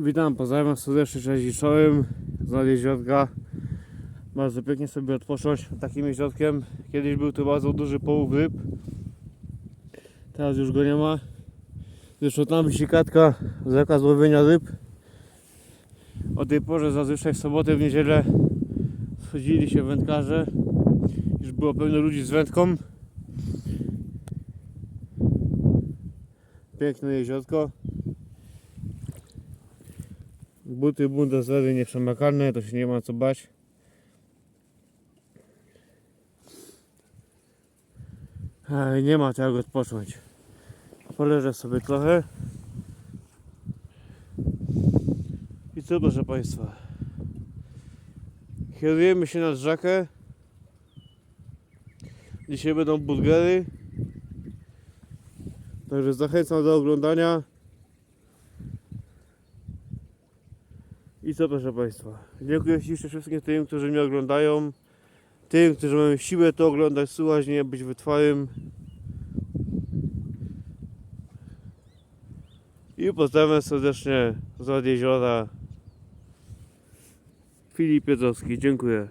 Witam, pozdrawiam serdecznie, cześć i czołem z jeziorka. Bardzo pięknie sobie odpocząć takim jeziorkiem. Kiedyś był tu bardzo duży połów ryb. Teraz już go nie ma. Zresztą tam wisi katka, zakaz łowienia ryb. O tej porze zazwyczaj w sobotę, w niedzielę schodzili się wędkarze. Już było pełno ludzi z wędką. Piękne jeziorko. Buty Bundeswehry nieprzemakalne, to się nie ma co bać. Nie ma czego odpocząć. Poleżę sobie trochę. I co proszę Państwa? Kierujemy się nad rzekę. Dzisiaj będą burgery. Także zachęcam do oglądania. I co proszę Państwa? Dziękuję ślicznie wszystkim tym, którzy mnie oglądają. Tym, którzy mają siłę to oglądać, słuchać, nie być wytwarym. I pozdrawiam serdecznie z Rad Jeziora. Filip Piedzowski, dziękuję.